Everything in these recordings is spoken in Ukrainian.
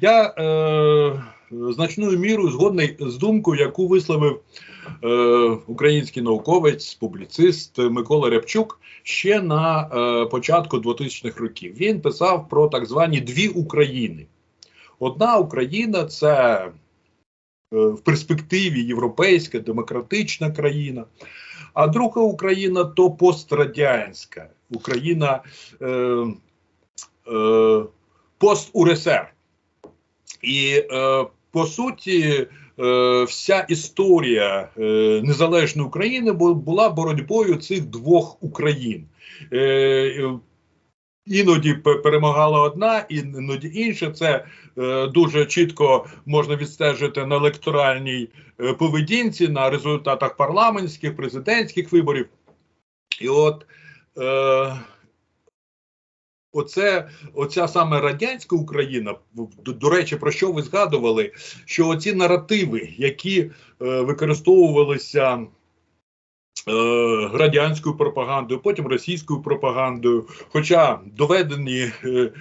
Я е, значною мірою згодний з думкою, яку висловив е, український науковець, публіцист Микола Рябчук ще на е, початку 2000-х років. Він писав про так звані дві України. Одна Україна це е, в перспективі європейська, демократична країна, а друга Україна то пострадянська Україна е, е, пост-УРСР. І е, по суті, е, вся історія е, незалежної України була боротьбою цих двох Україн. Е, Іноді перемагала одна, іноді інша. Це е, дуже чітко можна відстежити на електоральній е, поведінці, на результатах парламентських, президентських виборів. І от е, Оце, оця саме радянська Україна, до, до речі, про що ви згадували? Що оці наративи, які е, використовувалися е, радянською пропагандою, потім російською пропагандою, хоча доведені, е, е,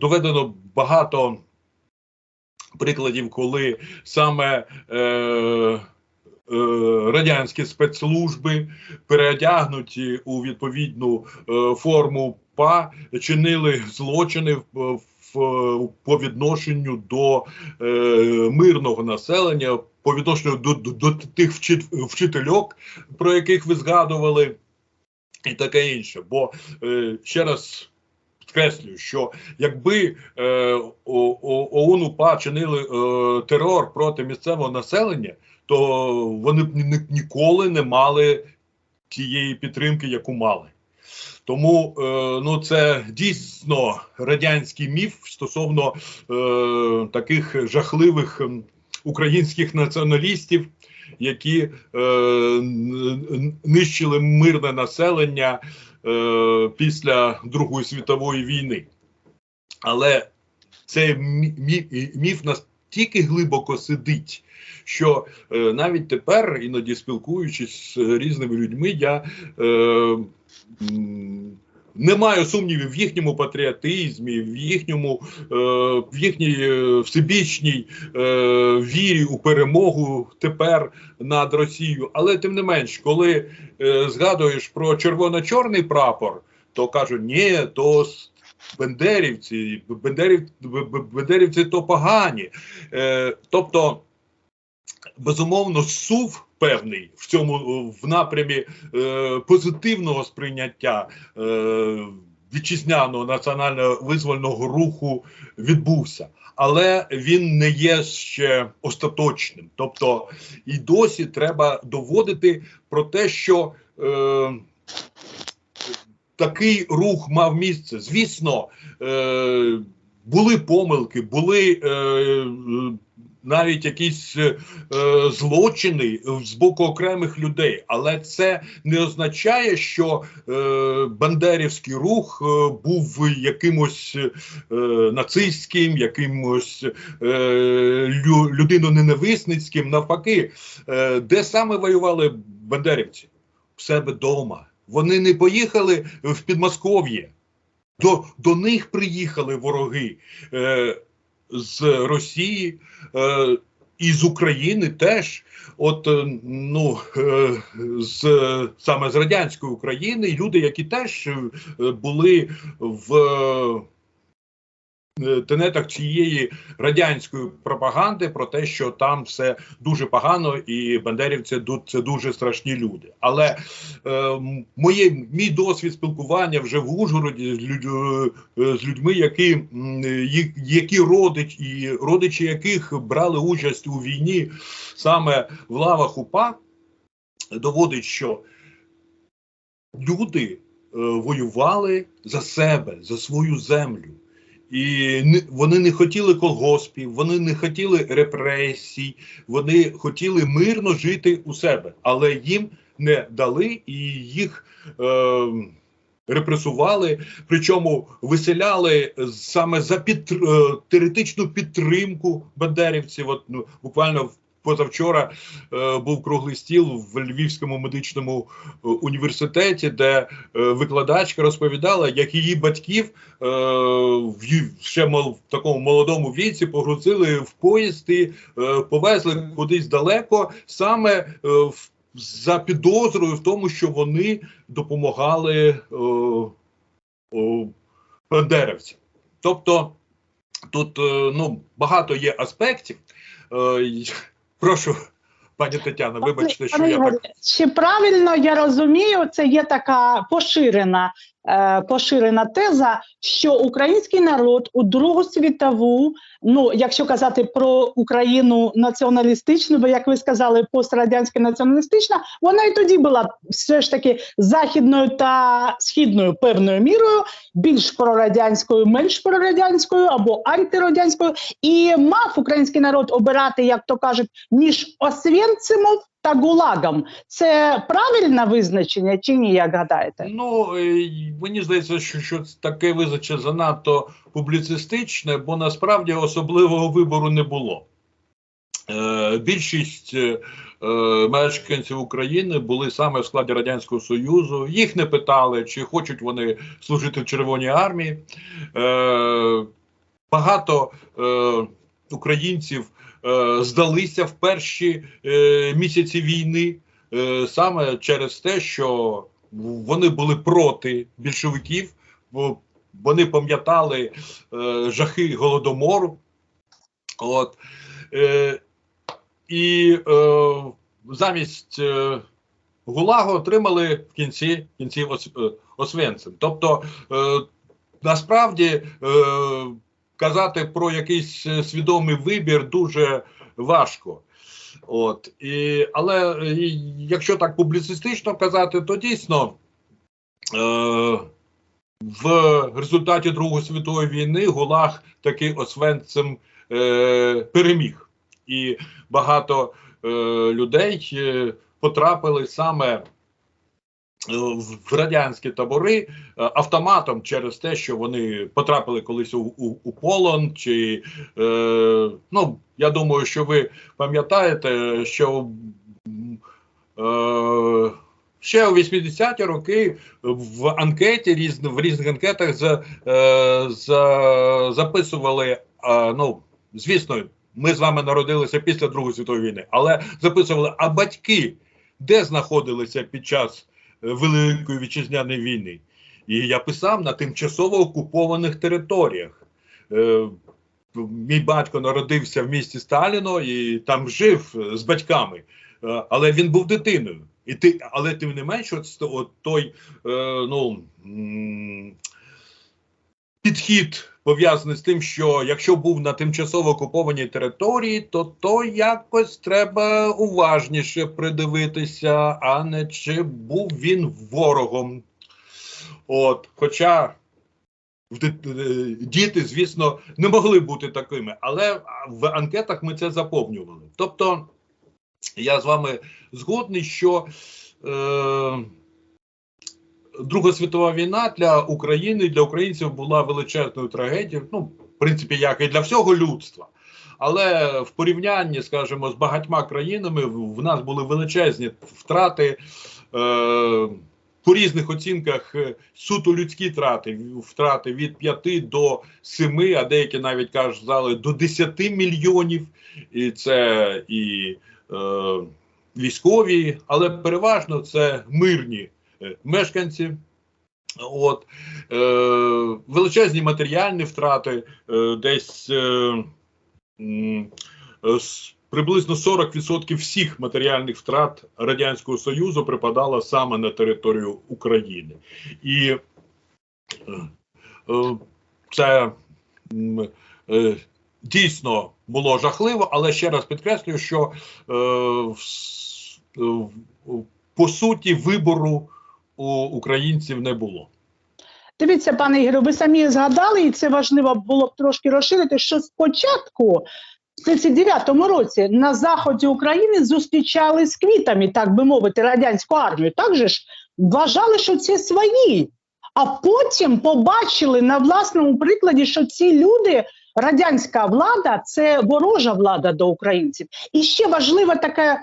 доведено багато прикладів, коли саме е, радянські спецслужби переодягнуті у відповідну е, форму ПА чинили злочини в, по відношенню до е, мирного населення, по відношенню до, до, до тих вчит, вчительок, про яких ви згадували, і таке інше. Бо е, ще раз. Підкреслюю, що якби е, О- О- ОУН УПА чинили е, терор проти місцевого населення, то вони б ні- ніколи не мали тієї підтримки, яку мали. Тому е, ну це дійсно радянський міф стосовно е, таких жахливих українських націоналістів, які е, нищили мирне населення після Другої світової війни. Але цей мі- мі- міф настільки глибоко сидить, що е, навіть тепер, іноді спілкуючись з різними людьми, я е, не маю сумнівів в їхньому патріотизмі, в їхньому е, в їхній е, всебічній е, вірі у перемогу тепер над Росією. Але тим не менш, коли е, згадуєш про червоно-чорний прапор, то кажуть, ні, то бендерівці, бендерів, бендерівці то погані. Е, тобто, безумовно, сув певний в цьому е, в напрямі е, позитивного сприйняття е, вітчизняного національно визвольного руху відбувся. Але він не є ще остаточним. Тобто і досі треба доводити про те, що е, такий рух мав місце. Звісно, е, були помилки, були е, навіть якісь е, злочини з боку окремих людей, але це не означає, що е, бандерівський рух е, був якимось е, нацистським, якимось е, лю, людиноненависницьким. Навпаки, е, де саме воювали бандерівці? В себе вдома. Вони не поїхали в Підмосков'я. До, до них приїхали вороги е, з Росії е, і з України теж. От е, ну е, з саме з радянської України люди, які теж були в тенетах цієї радянської пропаганди про те, що там все дуже погано, і бандерівці це дуже страшні люди. Але е, моє мій досвід спілкування вже в Ужгороді з, людь, е, з людьми, які, які родич і родичі яких брали участь у війні саме в лавах УПА, доводить, що люди е, воювали за себе, за свою землю. І вони не хотіли колгоспів, вони не хотіли репресій, вони хотіли мирно жити у себе, але їм не дали і їх е, репресували, причому виселяли саме за підтр, е, теоретичну підтримку бандерівців. От, ну, буквально в позавчора е, був круглий стіл в Львівському медичному е, університеті, де е, викладачка розповідала, як її батьків в ще мол, в такому молодому віці погрузили в поїзд і повезли кудись далеко, саме за підозрою в тому, що вони допомагали о, бандерівцям. Тобто тут ну, багато є аспектів. Прошу, пані Тетяно, вибачте, що я так. Чи правильно я розумію, це є така поширена, поширена теза, що український народ у Другу світову, ну якщо казати про Україну націоналістичну, бо як ви сказали, пострадянська націоналістична, вона і тоді була все ж таки західною та східною певною мірою, більш прорадянською, менш прорадянською або антирадянською, і мав український народ обирати, як то кажуть, між Освєнцимом та Гулагом. Це правильне визначення чи ні, як гадаєте? Ну, е, мені здається, що, що таке визначення занадто публіцистичне, бо насправді особливого вибору не було. Е, більшість е, е, мешканців України були саме в складі Радянського Союзу. Їх не питали, чи хочуть вони служити в Червоній армії. Е, багато е, українців здалися в перші е, місяці війни е, саме через те, що вони були проти більшовиків, вони пам'ятали е, жахи голодомору. От, е, і е, замість е, ГУЛАГу отримали в кінці, в кінці ос, е. Тобто, е, насправді е, казати про якийсь е, свідомий вибір дуже важко. От, і, але і якщо так публіцистично казати, то дійсно е, в результаті Другої світової війни ГУЛАГ таки Освенцем е, переміг. І багато е, людей е, потрапили саме в радянські табори е, автоматом через те, що вони потрапили колись у, у, у полон, чи е, ну я думаю, що ви пам'ятаєте, що е, ще у 80-ті роки в анкеті різ, в різних анкетах за, е, за, записували, е, ну звісно, ми з вами народилися після Другої світової війни, але записували, а батьки де знаходилися під час е, Великої вітчизняної війни? І я писав на тимчасово окупованих територіях. Е, мій батько народився в місті Сталіно і там жив з батьками, Е, але він був дитиною. І ти, але тим не менш, от, от той е, ну, підхід пов'язаний з тим, що якщо був на тимчасово окупованій території, то то якось треба уважніше придивитися, а не чи був він ворогом. От, хоча е, діти, звісно, не могли бути такими, але в анкетах ми це заповнювали. Тобто, я з вами згодний, що е, Друга світова війна для України, для українців була величезною трагедією. Ну, в принципі, як і для всього людства. Але в порівнянні, скажімо, з багатьма країнами в нас були величезні втрати. Е, по різних оцінках е, суто людські втрати, втрати від 5 до 7, а деякі навіть казали до 10 мільйонів. І це і е, військові, але переважно це мирні мешканці. От е, величезні матеріальні втрати, е, десь е, е, приблизно 40% всіх матеріальних втрат Радянського Союзу припадало саме на територію України. І е, е, це е, дійсно було жахливо, але ще раз підкреслюю, що е, е, по суті вибору у українців не було. Дивіться, пане Ігорю, ви самі згадали, і це важливо було б трошки розширити, що спочатку. В 39-му році на заході України зустрічали з квітами, так би мовити, радянську армію. Так же ж вважали, що це свої. А потім побачили на власному прикладі, що ці люди радянська влада це ворожа влада до українців. І ще с- м,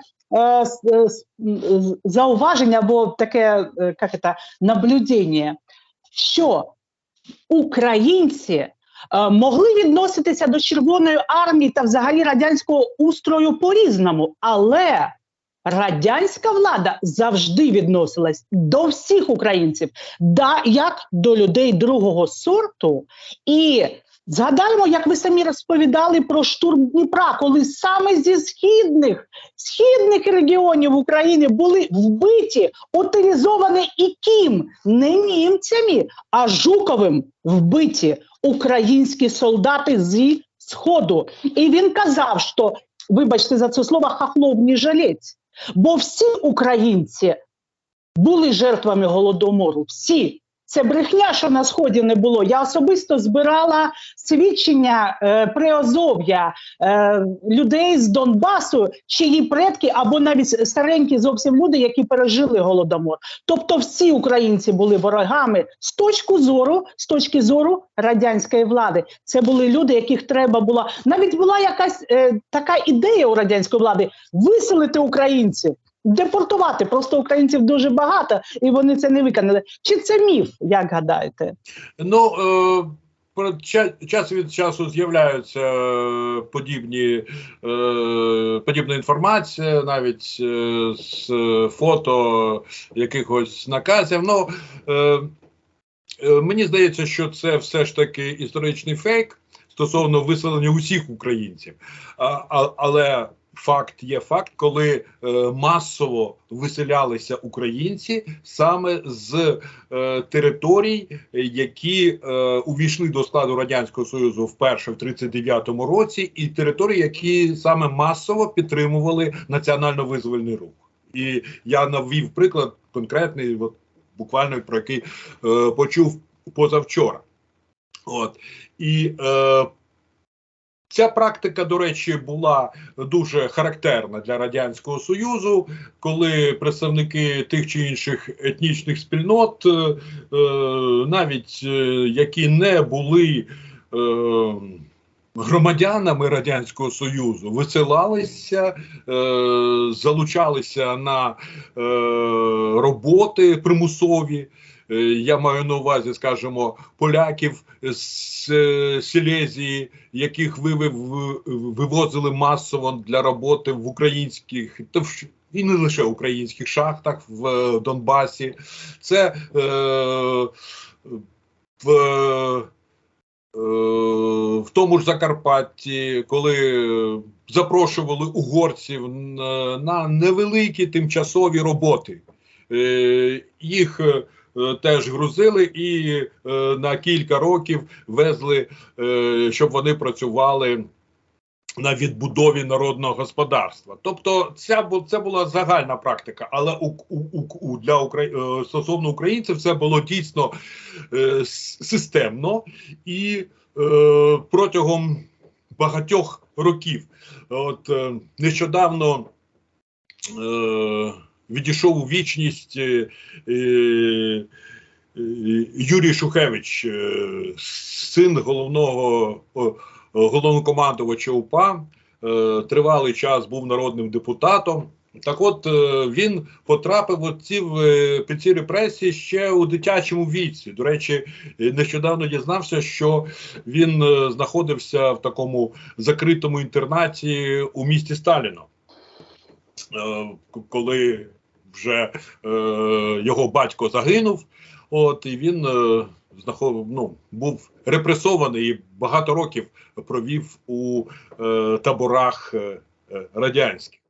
зауваження або таке е, як це, наблюдення, що українці е, могли відноситися до Червоної армії та взагалі радянського устрою по-різному, але радянська влада завжди відносилась до всіх українців, да, як до людей другого сорту. І згадаємо, як ви самі розповідали про штурм Дніпра, коли саме зі східних східних регіонів України були вбиті, утилізовані і ким? Не німцями, а Жуковим вбиті українські солдати зі Сходу. І він казав, що, вибачте за це слово, хахлов не жалець. Бо всі українці були жертвами голодомору. Всі. Це брехня, що на сході не було. Я особисто збирала свідчення е, Приазов'я е, людей з Донбасу, чиї предки або навіть старенькі зовсім люди, які пережили голодомор. Тобто, всі українці були ворогами з точки зору, з точки зору радянської влади. Це були люди, яких треба було. Навіть була якась е, така ідея у радянської влади виселити українців. Депортувати просто українців дуже багато, і вони це не виконали. Чи це міф, як гадаєте? Ну, е, час від часу з'являються е, подібні, е, подібна інформація, навіть е, з фото якихось наказів. Ну, е, е, мені здається, що це все ж таки історичний фейк стосовно виселення усіх українців. А, а, але факт є факт, коли е, масово виселялися українці саме з е, територій, які е, увійшли до складу радянського союзу вперше в 39-му році, і території, які саме масово підтримували національно-визвольний рух. І я навів приклад конкретний, от буквально про який е, почув позавчора. От і е, Ця практика, до речі, була дуже характерна для радянського союзу, коли представники тих чи інших етнічних спільнот, е, е, навіть е, які не були громадянами радянського союзу, висилалися, залучалися на роботи примусові. Е, Я маю на увазі, скажімо, поляків з е, Сілезії, яких вивив, вивозили масово для роботи в українських і не лише українських шахтах в е, Донбасі. Це е, в, е, в тому ж Закарпатті, коли запрошували угорців на, невеликі тимчасові роботи. Е, їх теж грузили і е, на кілька років везли, е, щоб вони працювали на відбудові народного господарства. Тобто, ця це була загальна практика, але у, у, у, для Украї... е, стосовно українців це було дійсно е, системно і е, протягом багатьох років. От е, нещодавно. Е, Відійшов у вічність е, е, е, Юрій Шухевич, е, син головного головнокомандувача УПА, е, тривалий час був народним депутатом. Так от е, він потрапив от під ці репресії ще у дитячому віці. До речі, нещодавно дізнався, що він знаходився в такому закритому інтернаті у місті Сталіно. Коли вже е, його батько загинув, от і він е, знаход, ну, був репресований і багато років провів у е, таборах е, е, радянських.